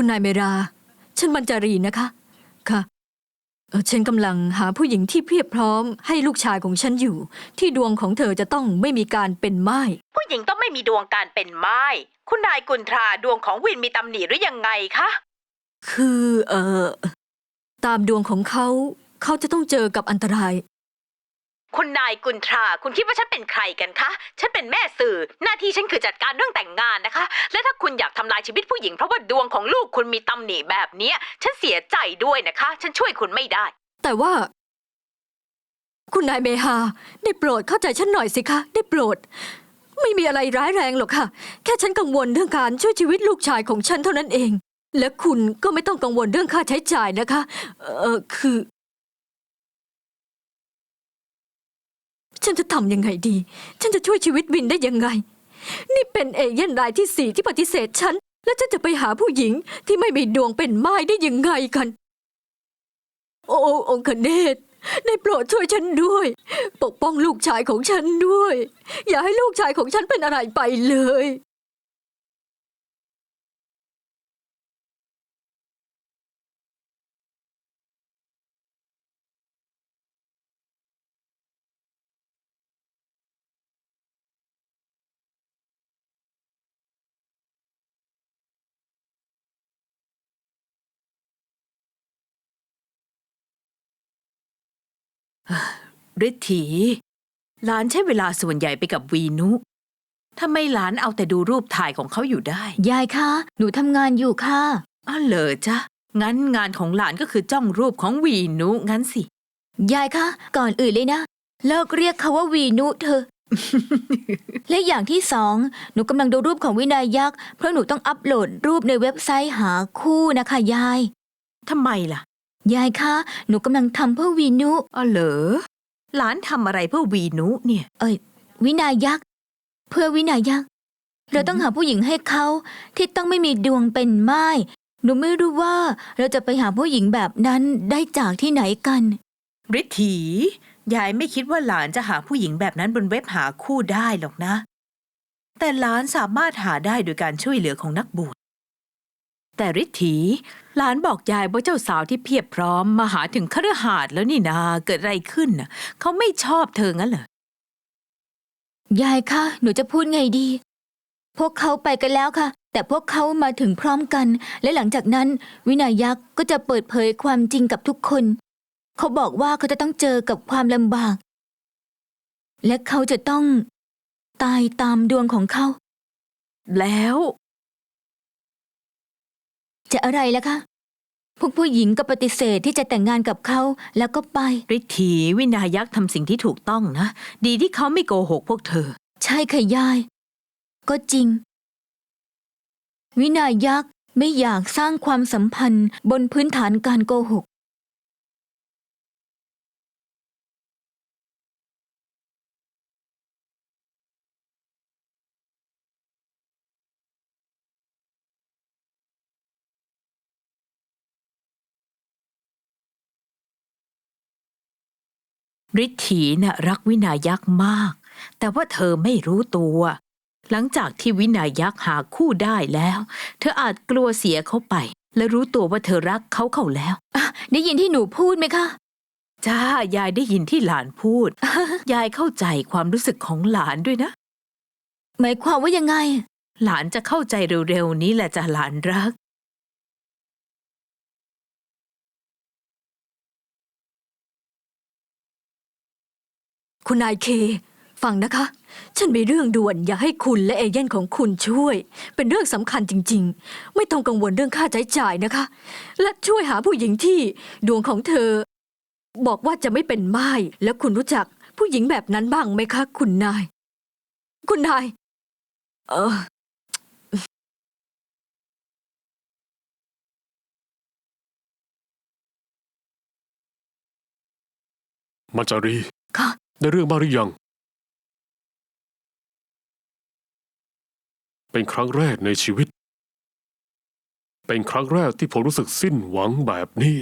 คุณนายเมรา ฉันมัญจารีนะคะ ค่ะเอ่อฉันกำลังหาผู้หญิงที่เพียบพร้อมให้ลูกชายของฉันอยู่ ที่ดวงของเธอจะต้องไม่มีการเป็นไม้ผู้หญิงต้องไม่มีดวงการเป็นไม้ คุณนายกุนทราดวงของวินมีตำหนิหรือยังไงคะ คือ เอ่อ ตามดวงของเขา เขาจะต้องเจอกับอันตราย คุณนายกุนทรา คุณคิดว่าฉันเป็นใครกันคะ ฉันเป็นแม่สื่อ หน้าที่ฉันคือจัดการเรื่องแต่งงานนะคะ และถ้าคุณอยากทำลายชีวิตผู้หญิงเพราะว่าดวงของลูกคุณมีตำหนิแบบเนี้ย ฉันเสียใจด้วยนะคะ ฉันช่วยคุณไม่ได้ แต่ว่า คุณนายเมฮาได้โปรดเข้าใจฉันหน่อยสิคะ ได้โปรด ไม่มีอะไรร้ายแรงหรอกค่ะ แค่ฉันกังวลเรื่องการช่วยชีวิตลูกชายของฉันเท่านั้นเอง และคุณก็ไม่ต้องกังวลเรื่องค่าใช้จ่ายนะคะ เออคือ ฉันจะทำยังไงดี ฉันจะช่วยชีวิตวินได้ยังไง นี่เป็นเอเย่นรายที่สี่ที่ปฏิเสธฉัน แล้วฉันจะไปหาผู้หญิงที่ไม่มีดวงเป็นไม้ได้ยังไงกัน โอ้องคเนศได้โปรดช่วยฉันด้วย ปกป้องลูกชายของฉันด้วย อย่าให้ลูกชายของฉันเป็นอะไรไปเลย ฤทธีหลานใช้เวลาส่วนใหญ่ไปกับวีนุทำไมหลานเอาแต่ดูรูปถ่ายของเขาอยู่ได้ ยายคะ หนูทำงานอยู่ค่ะ อ้าวเหรอจ๊ะ งั้นงานของหลานก็คือจ้องรูปของวีนุงั้นสิ ยายคะ ก่อนอื่นเลยนะ เลิกเรียกเขาว่าวีนุเธอะและอย่างที่สอง หนูกำลังดูรูปของวินายักษ์ เพราะหนูต้องอัปโหลดรูปในเว็บไซต์หาคู่นะคะยาย ทำไมล่ะ ยายคะ หนูกำลังทำเพื่อวีนุอ้าวเหรอหลานทำอะไรเพื่อวีนุเนี่ย เอ้ย วินายักษ์ เพื่อวินายักษ์ เราต้องหาผู้หญิงให้เขาที่ต้องไม่มีดวงเป็นไม้หนูไม่รู้ว่าเราจะไปหาผู้หญิงแบบนั้นได้จากที่ไหนกัน ฤทธียายไม่คิดว่าหลานจะหาผู้หญิงแบบนั้นบนเว็บหาคู่ได้หรอกนะ แต่หลานสามารถหาได้โดยการช่วยเหลือของนักบวช แต่ฤทธีหลานบอกยายว่าเจ้าสาวที่เพียบพร้อมมาหาถึงคฤหาสน์แล้วนี่นาเกิดอะไรขึ้นน่ะเขาไม่ชอบเธองั้นเหรอยายคะหนูจะพูดไงดี พวกเขาไปกันแล้วค่ะ แต่พวกเขามาถึงพร้อมกัน และหลังจากนั้น วินายักษ์ก็จะเปิดเผยความจริงกับทุกคน เขาบอกว่าเขาจะต้องเจอกับความลำบาก และเขาจะต้อง ตายตามดวงของเขา แล้ว จะอะไรล่ะคะ พวกผู้หญิงก็ปฏิเสธที่จะแต่งงานกับเขาแล้วก็ไป ฤทธีวินายักษ์ทำสิ่งที่ถูกต้องนะ ดีที่เขาไม่โกหกพวกเธอ ใช่ค่ะยาย ก็จริง วินายักษ์ไม่อยากสร้างความสัมพันธ์บนพื้นฐานการโกหก ฤทธีน่ะรักวินายักษ์มาก แต่ว่าเธอไม่รู้ตัว หลังจากที่วินายักษ์หาคู่ได้แล้ว เธออาจกลัวเสียเขาไป และรู้ตัวว่าเธอรักเขาเข้าแล้ว ได้ยินที่หนูพูดไหมคะ จ้ายายได้ยินที่หลานพูด ยายเข้าใจความรู้สึกของหลานด้วยนะ หมายความว่ายังไง หลานจะเข้าใจเร็วๆนี้แหละจ้ะหลานรัก คุณนายเค ฟังนะคะ ฉันมีเรื่องด่วนอยากให้คุณและเอเย่นของคุณช่วย เป็นเรื่องสำคัญจริง ๆ ไม่ต้องกังวลเรื่องค่าใช้จ่ายนะคะ และช่วยหาผู้หญิงที่ดวงของเธอ บอกว่าจะไม่เป็นไม้แล้วคุณรู้จักผู้หญิงแบบนั้นบ้างไหมคะ คุณนาย คุณนาย เออมัจจารี ได้เรื่องบ้างหรือยัง เป็นครั้งแรกในชีวิต เป็นครั้งแรกที่ผมรู้สึกสิ้นหวังแบบนี้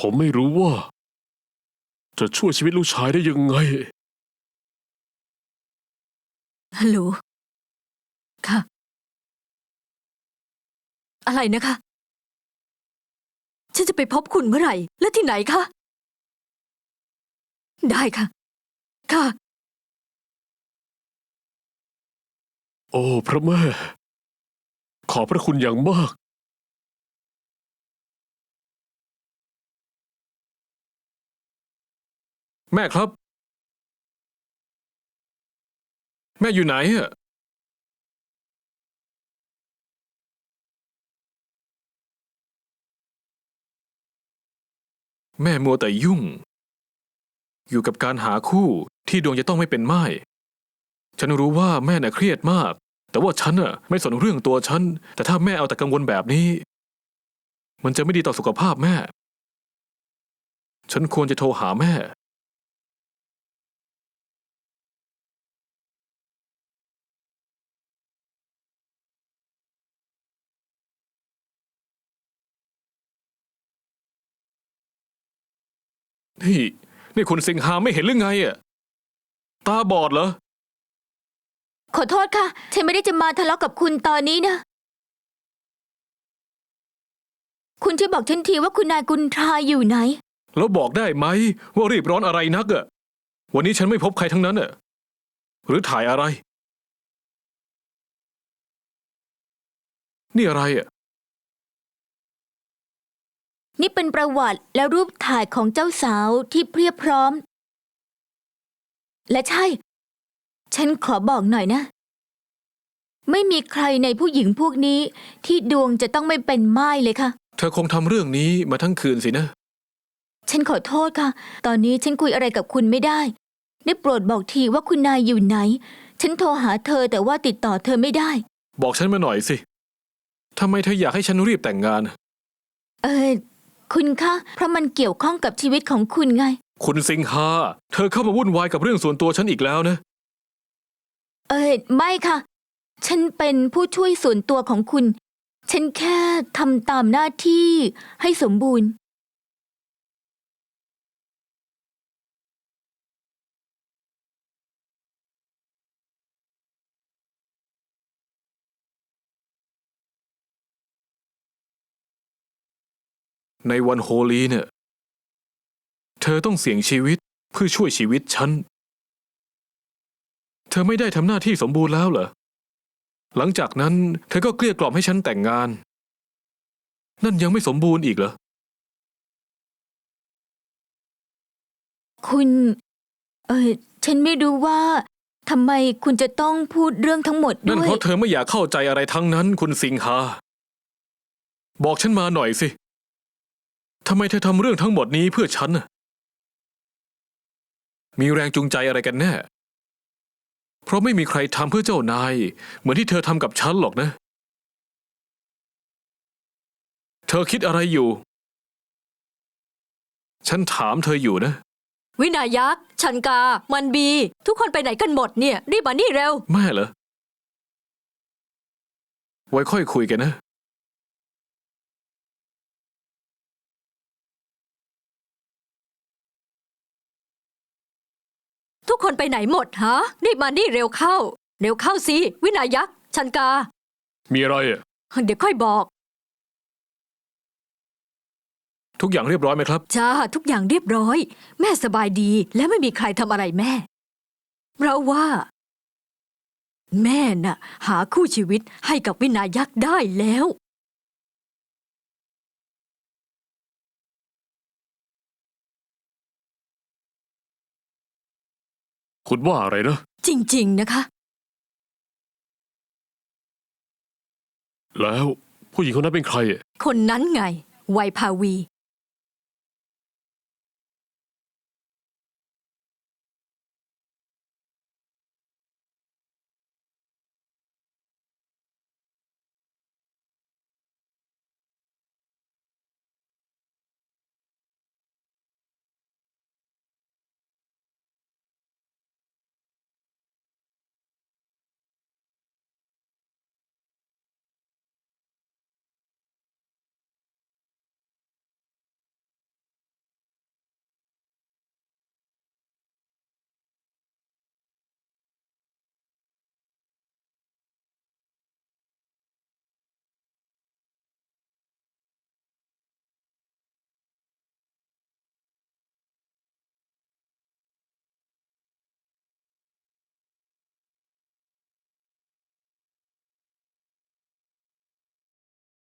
ผมไม่รู้ว่า จะช่วยชีวิตลูกชายได้ยังไง ฮัลโหล ค่ะ อะไรนะคะ ฉันจะไปพบคุณเมื่อไหร่ และที่ไหนคะ ได้ค่ะ ค่ะ โอ้ พระแม่ ขอบพระคุณอย่างมาก แม่ครับ แม่อยู่ไหนอะแม่มัวแต่ยุ่ง อยู่กับการหาคู่ ที่ดวงจะต้องไม่เป็นไม้ฉันรู้ว่าแม่น่ะเครียดมาก แต่ว่าฉันน่ะไม่สนเรื่องตัวฉัน แต่ถ้าแม่เอาแต่กังวลแบบนี้ มันจะไม่ดีต่อสุขภาพแม่ ฉันควรจะโทรหาแม่ นี่ นี่คุณสิงหาไม่เห็นหรือไงอะ ตาบอดเหรอ ขอโทษค่ะ ฉันไม่ได้จะมาทะเลาะกับคุณตอนนี้นะ คุณช่วยบอกฉันทีว่าคุณนายกุนทราอยู่ไหน แล้วบอกได้ไหมว่ารีบร้อนอะไรนักอะวันนี้ฉันไม่พบใครทั้งนั้นอะหรือถ่ายอะไร นี่อะไรอะนี่เป็นประวัติและรูปถ่ายของเจ้าสาวที่เพรียบพร้อม และใช่ ฉันขอบอกหน่อยนะ ไม่มีใครในผู้หญิงพวกนี้ที่ดวงจะต้องไม่เป็นไม้เลยค่ะ เธอคงทำเรื่องนี้มาทั้งคืนสินะ ฉันขอโทษค่ะ ตอนนี้ฉันคุยอะไรกับคุณไม่ได้ ได้โปรดบอกทีว่าคุณนายอยู่ไหน ฉันโทรหาเธอแต่ว่าติดต่อเธอไม่ได้ บอกฉันมาหน่อยสิ ทำไมเธออยากให้ฉันรีบแต่งงาน เออ คุณคะ เพราะมันเกี่ยวข้องกับชีวิตของคุณไง คุณสิงหาเธอเข้ามาวุ่นวายกับเรื่องส่วนตัวฉันอีกแล้วนะ เออไม่ค่ะ ฉันเป็นผู้ช่วยส่วนตัวของคุณ ฉันแค่ทำตามหน้าที่ให้สมบูรณ์ ในวันโฮลีเนี่ยเธอต้องเสี่ยงชีวิตเพื่อช่วยชีวิตฉัน เธอไม่ได้ทำหน้าที่สมบูรณ์แล้วเหรอ หลังจากนั้นเธอก็เกลี้ยกล่อมให้ฉันแต่งงาน นั่นยังไม่สมบูรณ์อีกเหรอ คุณ เออฉันไม่รู้ว่าทำไมคุณจะต้องพูดเรื่องทั้งหมดนั่นด้วยเพราะเธอไม่อยากเข้าใจอะไรทั้งนั้นคุณสิงหา บอกฉันมาหน่อยสิทำไมเธอทำเรื่องทั้งหมดนี้เพื่อฉันน่ะ มีแรงจูงใจอะไรกันแน่ เพราะไม่มีใครทำเพื่อเจ้านาย เหมือนที่เธอทำกับฉันหรอกนะ เธอคิดอะไรอยู่ ฉันถามเธออยู่นะ วินายักษ์ ชันกา มันบี ทุกคนไปไหนกันหมดเนี่ย รีบมานี่เร็ว แม่เหรอ ไว้ค่อยคุยกันนะ ทุกคนไปไหนหมดฮะรีบมานี่เร็วเข้า เร็วเข้าสิ วินายักษ์ ชันกา มีอะไรอะเดี๋ยวค่อยบอก ทุกอย่างเรียบร้อยไหมครับ จ้า ทุกอย่างเรียบร้อย แม่สบายดีและไม่มีใครทำอะไรแม่เราว่า แม่น่ะ หาคู่ชีวิตให้กับวินายักษ์ได้แล้ว คุณว่าอะไรนะ จริง ๆ นะคะ แล้วผู้หญิงคนนั้นเป็นใครอะคนนั้นไง ไวยภาวี